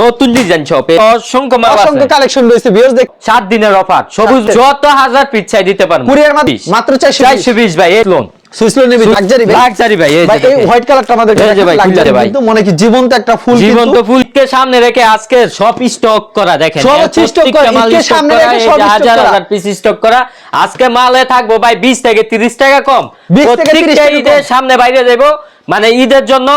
নতুন ডিজাইন শপে অসংখ্য মাল অসংখ্য কালেকশন রয়েছে ভিউয়ার্স দেখ সাত দিনের অফার সবুজ যত হাজার পিস চাই দিতে পারব। কুরিয়ার মাত্র 420 চারশো বিশ। ভাই এই লোন সুইসলো নেবি লাক্সারি ভাই। লাক্সারি ভাই এই যে ভাই এই হোয়াইট কালারটা আমাদের এই যে ভাই, খুলে দে ভাই। কিন্তু মনে কি জীবন্ত একটা ফুল জীবন্ত কিন্তু ফুলকে সামনে রেখে আজকে সব স্টক করা দেখেন। সব এর হচ্ছে করা, মাল ঈদকে সামনে রেখে সব হাজার হাজার পিস স্টক করা। আজকে মালে থাকব ভাই বিশ থেকে তিরিশ টাকা কম। 20 থেকে 30 টাকা ঈদের সামনে বাইরে দেবো মানে ঈদের জন্য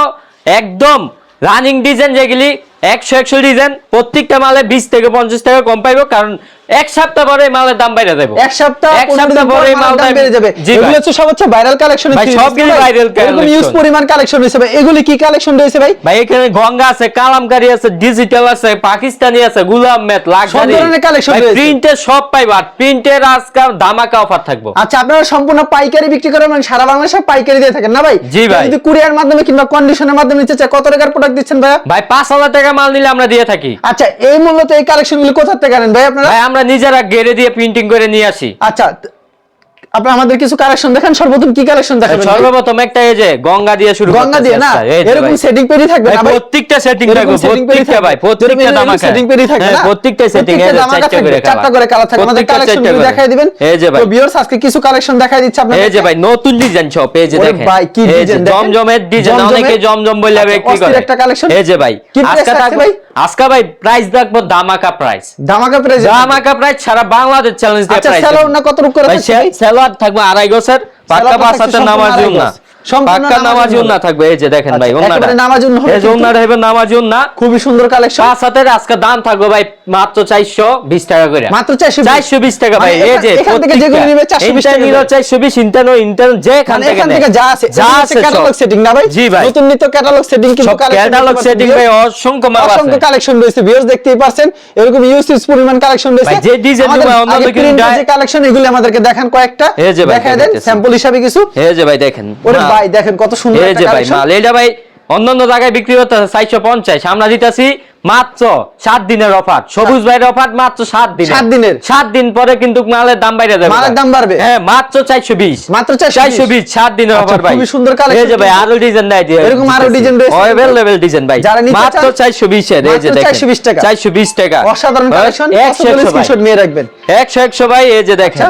একদম রানিং ডিজাইন যেগুলি একশো একশো ডিজাইন প্রত্যেকটা মালে বিশ থেকে পঞ্চাশ টাকা কম পাইবো কারণ এক সপ্তাহ পরে মালের দাম বাইরে দেবো এক সপ্তাহ এক সপ্তাহ পরে মাল দাম বেড়ে যাবে। এগুলো হচ্ছে সব হচ্ছে ভাইরাল কালেকশন ভাই, সবগুলো viral এরকম ইউজ পরিমাণ কালেকশন রয়েছে ভাই। এগুলি কি কালেকশন রয়েছে ভাই? ভাই এখানে গঙ্গা আছে কালামকারি আছে ডিজিটাল আছে পাকিস্তানি আছে গুলাম মেট লাক্সারি ধরনের collection রয়েছে। প্রিন্টের সব পাইবা প্রিন্টের আজকাল ধামাকা অফার থাকব। আচ্ছা আপনারা সম্পূর্ণ পাইকারি বিক্রি করেন মানে সারা বাংলাদেশে পাইকারি দিয়ে থাকেন না ভাই? জি ভাই। যদি কুরিয়ার মাধ্যমে কিংবা কন্ডিশনের মাধ্যমে নিতে চায় কত টাকার প্রোডাক্ট দিচ্ছেন ভাই ভাই পাঁচ হাজার টাকা মাল নিলে আমরা দিয়ে থাকি। আচ্ছা এই মূলত এই কালেকশনগুলো কোথা থেকে আনেন ভাই আপনারা? ভাই আমরা নিজেরা গেড়ে দিয়ে প্রিন্টিং করে নিয়ে আসি। আচ্ছা আপনারা আমাদের কিছু কালেকশন দেখেন সর্বপ্রথম কি কালেকশন দেখাবেন? সর্বপ্রথম একটা এই যে গঙ্গা দিয়ে শুরু গঙ্গা দিয়ে না? এরকম সেটিং পেরি থাকবে না প্রত্যেকটা সেটিং থাকবে প্রত্যেকটা ভাই প্রত্যেকটা দামাকা setting পেরি থাকবে না? প্রত্যেকটা সেটিং দামাকা চারটা করে চারটা করে কালার থাকবে আমাদের কালেকশন করে। দেখাই দিবেন। এই যে ভাই। তো ভিউয়ার্স আজকে কিছু কালেকশন দেখাই দিচ্ছি আপনাদের। এই যে ভাই নতুন ডিজাইন শপ এই যে দেখেন। ভাই, কি দেখেন? জমজমের ডিজাইন অনেকে জমজম বলে আচ্ছা, বিক্রি করে। একটা collection। এই যে ভাই আজকে থাকবে? আজকে ভাই প্রাইস রাখব দামাকা প্রাইস ধামাকা প্রাইস দামাকা প্রাইস সারা বাংলাদেশ চ্যালেঞ্জ দিয়ে আচ্ছা প্রাইস স্যালোর না কত রূপ করে ভাই? সেলার থাকবে আড়াই গোছের পাক্কা সেলোয়ার পাঁচ হাতের নামাজ না পাক্কা নামাজ নামাজ না থাকবে এই যে দেখেন ভাই আচ্ছা, ওন্নাটা একেবারে নামাজ হবে এই যে কিন্তু। ওন্নাটা হবে নামাজ না খুবই সুন্দর কালেকশন পাঁচ হাতের আজকে দাম থাকবে ভাই মাত্র চারশো বিশ টাকা করে। মাত্র 420 টাকা ভাই মানে এই যে থেকে যেগুলো নিবে 420 টাকা নিল করে। চারশো বিশ ইন্টারনো ইন্টারনো যেখান মানে থেকে এখান থেকে যা আছে যা আছে ক্যাটালগ সেটিং না ভাই? জি ভাই। নতুন নিত্য ক্যাটালগ সেটিং কিন্তু ক্যাটালগ সেটিং ভাই অসংখ্য মাল অসংখ্য কালেকশন রয়েছে ভিউয়ার্স দেখতেই পারছেন এরকম ইউসিস পরিমাণ কালেকশন রয়েছে। ভাই, যে design আমাদেরগুলো অন্য আগে দিকে print এর যায়- যে কালেকশন এগুলো আমাদেরকে দেখান কয়েকটা। যে দেখায় দেন স্যাম্পল হিসাবে কিছু। এই যে ভাই দেখেন। ভাই দেখেন কত সুন্দর এই যে ভাই কালেকশন মাল এটা ভাই অন্যান্য জায়গায় বিক্রি হতে চারশো পঞ্চাশ। আমরা দিতেছি মাত্র সাত দিনের অফার। সবুজ ভাইয়ের অফার মাত্র সাত দিন সাত দিনের। সাত দিন পরে কিন্তু মালের দাম বাইরে যাবে মালের দাম বাড়বে? হ্যাঁ মাত্র চারশো বিশ। মাত্র 420 চারশো বিশ সাত দিনের আচ্ছা, অফার ভাই। খুবই সুন্দর collection এই যে ভাই আরও ডিজাইন নাই দিয়ে এরকম আরও design রয়েছে। অ্যাভেলেবল ডিজাইন ভাই। যারা নিতে মাত্র চারশো বিশের এই যে দেখেন। 420 টাকা। চারশো বিশ টাকা। অসাধারণ কালেকশন একশো একশো ভাই। স্ক্রিনশট নিয়ে রাখবেন। একশো একশো ভাই এই যে দেখেন।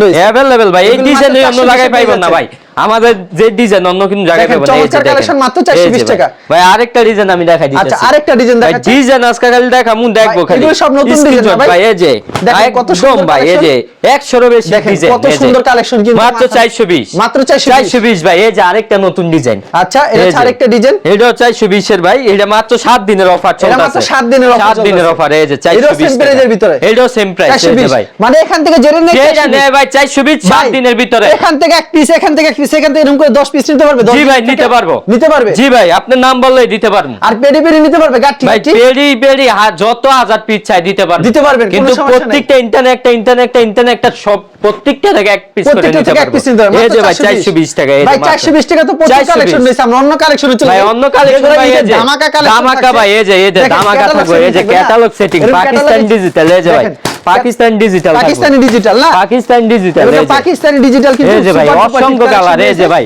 রয়েছে অ্যাভেলেবল ভাই এই ডিজাইন অন্য 420 পাইবেন না ভাই। আমাদের যে ডিজাইন অন্য কোনো জায়গায় দেখেন, পাইবেন না এই যে চমৎকার collection মাত্র 420 টাকা। ভাই। আরেকটা ডিজাইন আমি দেখাই দিতেছি। আচ্ছা, আরেকটা ভাই, দেখাচ্ছেন? ডিজাইন আজকে খালি দেখা মুন দেখব খালি। এগুলো সব নতুন design না Screenshot ভাই? ভাই এই যে দেখেন, কত সুন্দর ভাই এই যে 100 এর বেশি ডিজাইন কত সুন্দর collection কিন্তু মাত্র 420 মাত্র 420 420 ভাই এই যে আরেকটা নতুন ডিজাইন আচ্ছা এটা আরেকটা ডিজাইন এটা 420 এর ভাই এটা মাত্র 7 দিনের অফার চলছে এটা মাত্র 7 দিনের offer 7 দিনের অফার এই যে 420 same price এর ভিতরে? এটাও সেম প্রাইস এই যে ভাই। মানে এখান থেকে জেনে নেই যেটা 420 ভাই 420 7 দিনের ভিতরে। এখান থেকে এক পিস এখান থেকে এক পিস এখান থেকে এরকম করে 10 পিস নিতে পারবে? জি ভাই নিতে পারব। নিতে পারবে? জি ভাই আপনার নাম বললেই দিতে পারব। আর পেডি পেডি নিতে পারবে? গাঠি ভাই গাঠি? পেরি পেরি যত হাজার পিস চাই দিতে পারবেন দিতে পারবেন, কিন্তু প্রত্যেকটা ইন্টারনেট একটা ইন্টারনেট একটা ইন্টারনেট একটা সব প্রত্যেকটা থেকে এক পিস করে নিতে থেকে এক পারব। পিস নিতে পারবে এই যে ভাই 420 420 টাকা এই ভাই 420 টাকা তো প্রচুর কালেকশন রয়েছে আমরা অন্য কালেকশনে চলে ভাই অন্য কালেকশন ভাই এই যে ধামাকা কালেকশন ধামাকা ভাই এই যে এই যে ধামাকা থাকবে এই যে? ক্যাটালগ সেটিং পাকিস্তান ডিজিটাল এই যে ভাই। পাকিস্তান ডিজিটাল পাকিস্তানি ডিজিটাল না? পাকিস্তান ডিজিটাল পাকিস্তানি ডিজিটাল কিন্তু এই যে ভাই অসংখ্য কালার এই যে ভাই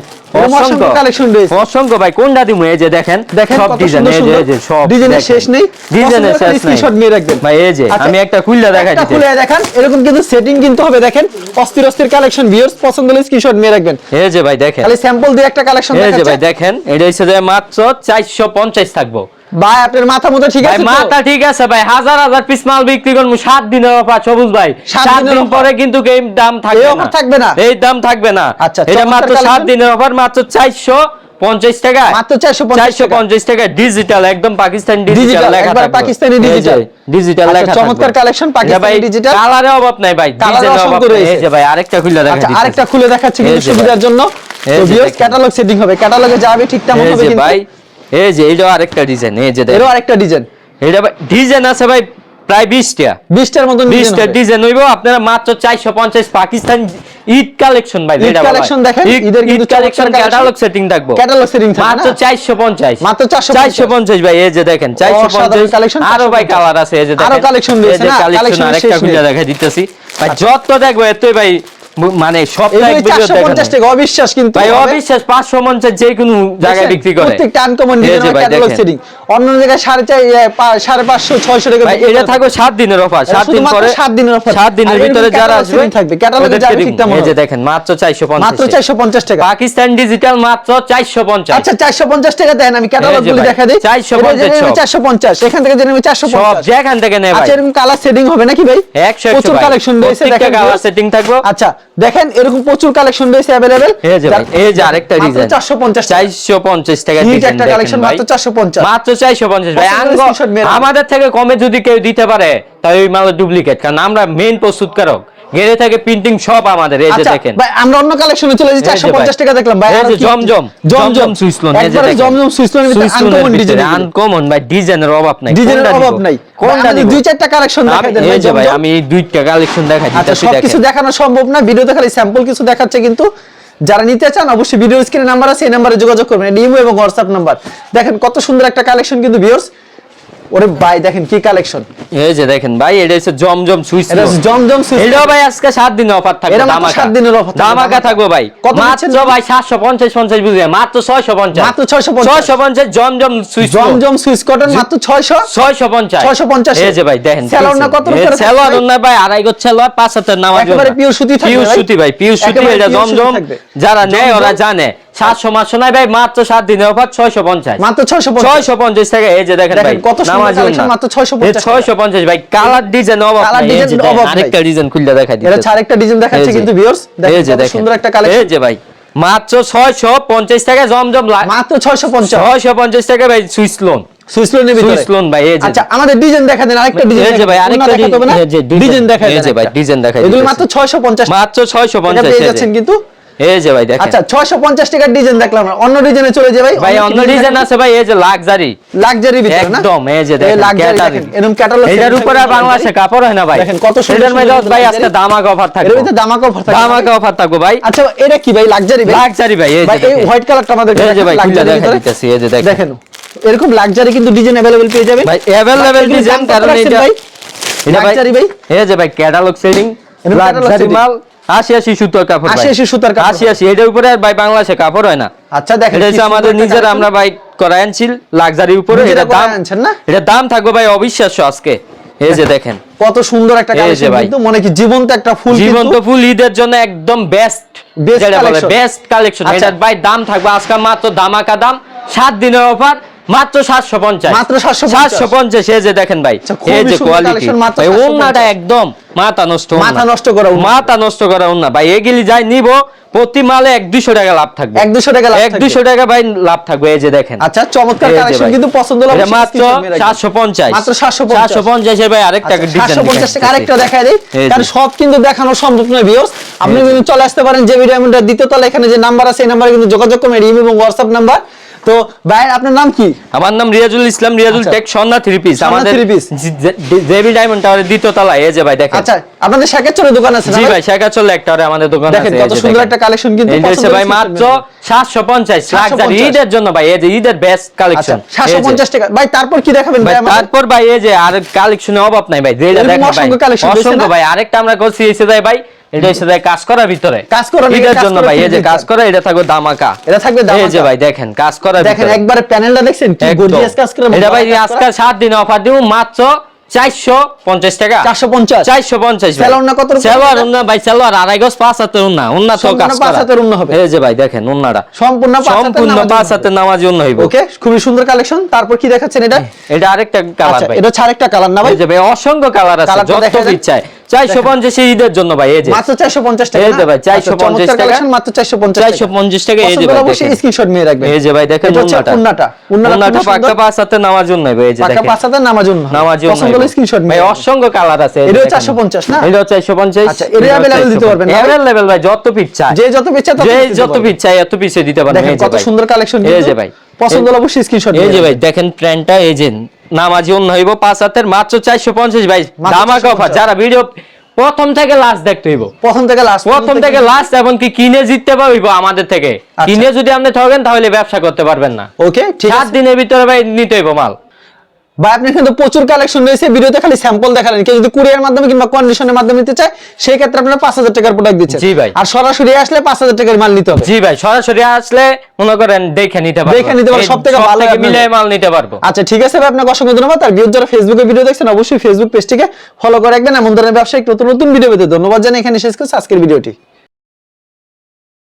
অসংখ্য। কালেকশন রয়েছে। অসংখ্য ভাই কোনটা দিমু? এই যে দেখেন দেখেন সব ডিজাইন এই যে এই যে সব ডিজাইনের শেষ নেই। ডিজাইনের শেষ নাই। স্ক্রিনশট নিয়ে রাখবেন। ভাই এই যে আচ্ছা, আমি একটা খুললা দেখাই দিতে। খুলে দেখান এরকম কিন্তু সেটিং কিন্তু হবে দেখেন। অস্থির অস্থির কালেকশন ভিউয়ার্স পছন্দ হলে স্ক্রিনশট নিয়ে রাখবেন। এই যে ভাই দেখেন। খালি স্যাম্পল দিয়ে একটা কালেকশন দেখাচ্ছি এই যে ভাই দেখেন এটা হচ্ছে যে মাত্র 450 থাকব। ভাই আপনার মাথা মতো ঠিক আছে? মাথা ঠিক আছে ভাই হাজার হাজার পিস মাল বিক্রি করব সাত দিনের অফার সবুজ ভাই সাত দিন পরে কিন্তু এই দাম থাকবে না থাকবে না? এই দাম থাকবে না আচ্ছা, এটা মাত্র সাত। দিনের অফার মাত্র চারশো পঞ্চাশ টাকা মাত্র 450 চারশো পঞ্চাশ টাকা ডিজিটাল একদম পাকিস্তান ডিজিটাল লেখা একবার পাকিস্তানি। ডিজিটাল আচ্ছা, লেখা চমৎকার এটা পাকিস্তানি digital। কালারে অভাব নাই ভাই কালারে অভাব নাই। রয়েছে। এই যে ভাই আরেকটা খুলে দেখা আচ্ছা। আরেকটা খুলে দেখাচ্ছি কিন্তু সুবিধার জন্য তো ভিউয়ার্স ক্যাটালগ সেটিং হবে ক্যাটালগে যাবে ঠিক তেমন এই হবে যে কিন্তু ভাই এই যে আরেকটা ডিজাইন এই যে এরও আরেকটা ডিজাইন এটা ডিজাইন আছে ভাই প্রায় বিশটা। বিশটার মতন বিশটা ডিজাইন হইব আপনারা মাত্র চারশো পঞ্চাশ পাকিস্তান ঈদ কালেকশন ভাই ঈদ collection দেখেন, ঈদের কিন্তু কালেকশন ক্যাটালগ সেটিং থাকব। setting থাকবে মাত্র না? চারশো পঞ্চাশ। মাত্র 450 চারশো পঞ্চাশ ভাই এই যে দেখেন চারশো অসাধারণ পঞ্চাশ। collection, আরও ভাই কালার আছে এই যে আরও দেখেন। collection এই রয়েছে না? collection collection আরেকটা খুলে দেখা দিতেছি। ভাই। যত দেখব এতই ভাই মানে চারশো পঞ্চাশ টাকা অবিশ্বাস কিন্তু ভাই অবিশ্বাস পাঁচশো মঞ্চের যে কোনো জায়গায় বিক্রি করে। প্রত্যেকটা আনকমন এই যে ডিজাইন ভাই ক্যাটালগ দেখেন। সেটিং অন্য জায়গায় সাড়ে চার ইয়ে, টাকা এটা দিনের অফার দিন পরে দিনের। সাত দিনের ভিতরে যারা আসবে থাকবে। catalog যাবে ঠিক তেমন এই যে দেখেন মাত্র মাত্র পঞ্চাশ চারশো পঞ্চাশ টাকা। পাকিস্তান ডিজিটাল মাত্র আচ্ছা চারশো পঞ্চাশ টাকা দেন আমি ক্যাটালগ গুলি দেখা দিই। 450 সব। চারশো পঞ্চাশ। এখান থেকে জেনে চারশো সব যেখান থেকে ভাই আচ্ছা এরকম কালার সেটিং হবে নাকি ভাই? প্রচুর কালেকশন রয়েছে দেখেন কালার সেটিং থাকব। আচ্ছা দেখেন এরকম প্রচুর কালেকশন রয়েছে अवेलेबल এই যে আরেকটা ডিজাইন চারশো পঞ্চাশ চারশো পঞ্চাশ টাকা Neat ডিজাইন একটা কালেকশন। মাত্র 450 মাত্র চারশো পঞ্চাশ ভাই। আমাদের থেকে কমে যদি কেউ দিতে পারে তাই ওই মাল ডুপ্লিকেট কারণ আমরা মেইন প্রস্তুতকারক। থেকে প্রিন্টিং সব আমাদের এই যে আচ্ছা দেখেন। ভাই আমরা অন্য কালেকশনে চলে যাই এই যে চারশো ভাই। পঞ্চাশ টাকা দেখলাম ভাই এই যে জমজম জমজম এই যে দেখেন। জমজম আনকমন ডিজাইন আনকমন ভাই ডিজাইনের অভাব নাই ডিজাইনের অভাব নাই। কোনটা দুই চারটা কালেকশন দেখা আমি- দেন এই যে ভাই আমি দুইটা কালেকশন দেখাই আচ্ছা দিতেছি দেখেন। দেখানো সম্ভব না ভিডিওতে খালি স্যাম্পল কিছু দেখাচ্ছে কিন্তু যারা নিতে চান অবশ্যই ভিডিও স্ক্রিনে নাম্বার আছে এই নাম্বারে যোগাযোগ করবেন ইমো এবং হোয়াটসঅ্যাপ নাম্বার দেখেন কত সুন্দর একটা কালেকশন কিন্তু ভিউয়ার্স ওরে ভাই দেখেন কি কালেকশন এই যে দেখেন ভাই এটা হচ্ছে জমজম সুইস এটা জমজম সুইচ এটাও ভাই আজকে সাত দিনের অফার থাকবে এটা মাত্র ধামাকা। দিনের offer থাকবে, ধামাকা ধামাকা। থাকবে ভাই। মাত্র? ভাই সাতশো পঞ্চাশ পঞ্চাশ বুঝে মাত্র ছয়শো পঞ্চাশ। মাত্র 650 ছয়শো পঞ্চাশ জমজম সুইচ জমজম সুইচ কটন মাত্র 600 ছয়শো পঞ্চাশ। 650 এই যে ভাই দেখেন সেলোয়ার না কত সেলোয়ার ভাই? না ভাই আড়াই হাতের নামাজ একেবারে pure সুতি থাকবে পিওর সুতি ভাই পিওর সুতি এটা জমজম। যারা নেয় ওরা জানে। সাতশো মাসশো নাই ভাই মাত্র সাত দিনের অফার ছয়শো পঞ্চাশ। মাত্র 650 ছয়শো পঞ্চাশ টাকা এই যে দেখেন ভাই কত। মাত্র 650 এই 650 ভাই কালার ডিজাইন অভাব design দেখেন, অভাব আরেকটা ডিজাইন দেখা একটা ডিজাইন দেখাচ্ছে কিন্তু ভিউয়ার্স এই যে দেখেন। সুন্দর একটা কালেকশন এই যে ভাই মাত্র 650 টাকা জমজম মাত্র 650 650 টাকা ভাই সুইস লোন। ভাই এই যে। আচ্ছা আমাদের ডিজাইন দেখা দেন আরেকটা ডিজাইন এই যে ভাই, আরেকটা এই যে ডিজাইন দেখা দেন ভাই, এগুলো দিতেছি। মাত্র 650 মাত্র টাকা 650 পেয়ে যাচ্ছেন কিন্তু এই যে ভাই দেখেন আচ্ছা 650 টাকার ডিজাইন দেখলাম আমরা। অন্য ডিজাইনে চলে যাই ভাই ভাই অন্য ডিজাইন আছে ভাই এই যে লাক্সারি লাক্সারি ভিতরে না একদম এই যে দেখেন লাক্সারি ক্যাটারি দেখেন এরকম ক্যাটালগ এটার উপরে আর বাংলাদেশে কাপড় হয় না ভাই দেখেন কত সুন্দর এটার মধ্যে সুন্দর ভাই luxury। আজকে দামাক অফার এর থাকবে ভিতরে দামাকা অফার থাকে দামাক অফার থাকবে ভাই আচ্ছা এটা কি ভাই লাক্সারি ভাই লাক্সারি ভাই এই যে ভাই এই দেখেন। হোয়াইট কালারটা আমাদের এই যে ভাই, খুলে দেখা দিতেছি, এই যে দেখেন। দেখেন এরকম লাক্সারি কিন্তু ডিজাইন अवेलेबल পেয়ে যাবেন ভাই অ্যাভেলেবল এগুলোর ডিজাইন দাম কত কারণ রাখছেন এটা ভাই এটা ভাই লাক্সারি ভাই এই যে ভাই ক্যাটালগ সেলিং এরকম catalog লাক্সারি setting। মাল আশি আশি সুতোর কাপড় আশি আশি সুতার কাপড়। আশি আশি এটার উপরে আর ভাই বাংলাদেশে কাপড় হয় না আচ্ছা দেখেন এটা কি হচ্ছে সুন্দর আমাদের নিজের আমরা ভাই করাই আনছি উপরে এটা দাম না? এটা দাম থাকবে ভাই অবিশ্বাস্য আজকে এই যে দেখেন কত সুন্দর একটা কালেকশন ভাই। কিন্তু মনে কি জীবন্ত একটা ফুল জীবন্ত ফুল ঈদের জন্য একদম বেস্ট বেস্ট কালেকশন। ভাই দাম থাকবে আজকে মাত্র দামাকা দাম সাত দিনের অফার মাত্র সাতশো পঞ্চাশ। মাত্র 750 সাতশো পঞ্চাশ এই যে দেখেন ভাই আচ্ছা, এই যে কোয়ালিটি মাত্র ভাই ওন্নাটা একদম মাথা নষ্ট মাথা নষ্ট করা মাথা নষ্ট করা ওন্না ভাই এগুলি যাই নিব প্রতি মালে এক দুশো টাকা লাভ থাকবে। এক দুশো টাকা লাভ এক থাকবে। দুশো টাকা ভাই লাভ থাকবে এই যে দেখেন। আচ্ছা চমৎকার কালেকশন কিন্তু পছন্দ হলো মাত্র screenshot মেরে রাখবেন। সাতশো পঞ্চাশ। মাত্র 750 সাতশো পঞ্চাশের ভাই আরেকটা আচ্ছা, ডিজাইন 750 টাকা আরেকটা দেখায় দেই। কারণ সব কিন্তু দেখানো সম্ভব নয় ভিউয়ার্স আপনি কিন্তু চলে আসতে পারেন যে ভিডিওটা দ্বিতীয় তলা এখানে যে নাম্বার আছে এই নাম্বারে কিন্তু যোগাযোগ করবেন ইমেল এবং হোয়াটসঅ্যাপ নাম্বার তো ভাই আপনার নাম কি আমার নাম রিয়াজুল ইসলাম রিয়াজুল আচ্ছা। টেক সন্ধ্যা থ্রি পিস আমাদের three piece। জেবি ডায়মন্ড টাওয়ারের দ্বিতীয় তলায় এই যে ভাই দেখেন আচ্ছা আপনাদের শাকের দোকান আছে জি ভাই? ভাই শেখা চলে একটা ওরে আমাদের দোকান আছে দেখেন কত সুন্দর একটা কালেকশন কিন্তু পছন্দ ভাই মাত্র কিনবেন। সাতশো পঞ্চাশ 750 লাক্সারি ঈদের জন্য ভাই এই যে ঈদের বেস্ট কালেকশন সাতশো পঞ্চাশ টাকা ভাই তারপর কি দেখাবেন ভাই? তারপর ভাই এই যে আর কালেকশনে অভাব নাই ভাই যেটা দেখেন ভাই অসংখ্য রয়েছে অসংখ্য ভাই আরেকটা আমরা করছি এসে যায় ভাই এটা হচ্ছে কাজ করার ভিতরে। কাজ করার জন্য ভাই এই যে কাজ এটা থাকবে দামাকা এটা থাকবে দামাকা এই যে ভাই দেখেন কাজ দেখেন প্যানেলটা দেখছেন? কি গর্জিয়াস কাজ এটা ভাই 7 দিন অফার মাত্র 450 টাকা। 450 450 কত ভাই আড়াই উন্না। তো কাজ উন্না হবে। এই যে ভাই দেখেন উন্নাটা। সম্পূর্ণ সম্পূর্ণ নামাজি উন্না হইব। ওকে খুবই সুন্দর কালেকশন তারপর কি দেখাচ্ছেন এটা? এটা আরেকটা কালার আচ্ছা, ভাই। এটা ছাড় একটা কালার না ভাই? এই যে ভাই অসংখ্য কালার আছে যত ইচ্ছা 450 এর ঈদের জন্য ভাই এই যে। মাত্র 450 টাকা এই ভাই 450 টাকা মাত্র 450 450 টাকা। এই ভাই অবশ্যই স্ক্রিনশট নিয়ে রাখবেন। এই যে ভাই দেখেন উন্নাটা। উন্নাটা। উন্নাটা পাসাতে নামার জন্য ভাই এই যে দেখেন। পাসাতে নামার জন্য। নামার জন্য স্ক্রিনশট ভাই। অসংখ্য কালার আছে এটা 450 না? এটা 450 আচ্ছা দিতে পারবেন ভাই যত পিস চাই। যে যত পিস চাই যে যত পিস চাই এত পিসে দিতে পারবেন দেখেন কত সুন্দর কালেকশন এই যে ভাই। পছন্দ হলে অবশ্যই স্ক্রিনশট এই যে ভাই দেখেন প্ল্যানটা এই যে নামাজি অন্য হইব পাঁচ হাতের মাত্র চারশো পঞ্চাশ দামাক 450 অফার যারা ভিডিও প্রথম থেকে লাস্ট দেখতে হইব। প্রথম থেকে লাস্ট প্রথম থেকে লাস্ট এবং কি কিনে জিততে পারব আমাদের থেকে। আচ্ছা। কিনে যদি আপনি ঠকেন তাহলে ব্যবসা করতে পারবেন না। ওকে ঠিক সাত দিনের ভিতরে ভাই নিতে হইব মাল। ভাই আপনি কিন্তু প্রচুর কালেকশন রয়েছে ভিডিওতে খালি স্যাম্পল দেখালেন। কেউ যদি কুরিয়ার মাধ্যমে কিংবা কন্ডিশনের মাধ্যমে নিতে চায় সেই ক্ষেত্রে আপনারা পাঁচ হাজার টাকার প্রোডাক্ট দিচ্ছেন। জি ভাই। আর সরাসরি আসলে পাঁচ হাজার টাকার মাল নিতে হবে। জি ভাই সরাসরি আসলে মনে করেন দেখে নিতে পারব। দেখে নিতে পারব, এই সবথেকে ভালো মিলে মাল নিতে পারব। আচ্ছা ঠিক আছে ভাই আপনাকে অসংখ্য ধন্যবাদ। আর ভিউজ যারা ফেসবুকে ভিডিও দেখছেন অবশ্যই ফেসবুক পেজটিকে ফলো করে রাখবেন। এমন ধরনের ব্যবসায়িক নতুন নতুন ভিডিও পেতে ধন্যবাদ জানাই এখানে শেষ করছি আজকের ভিডিওটি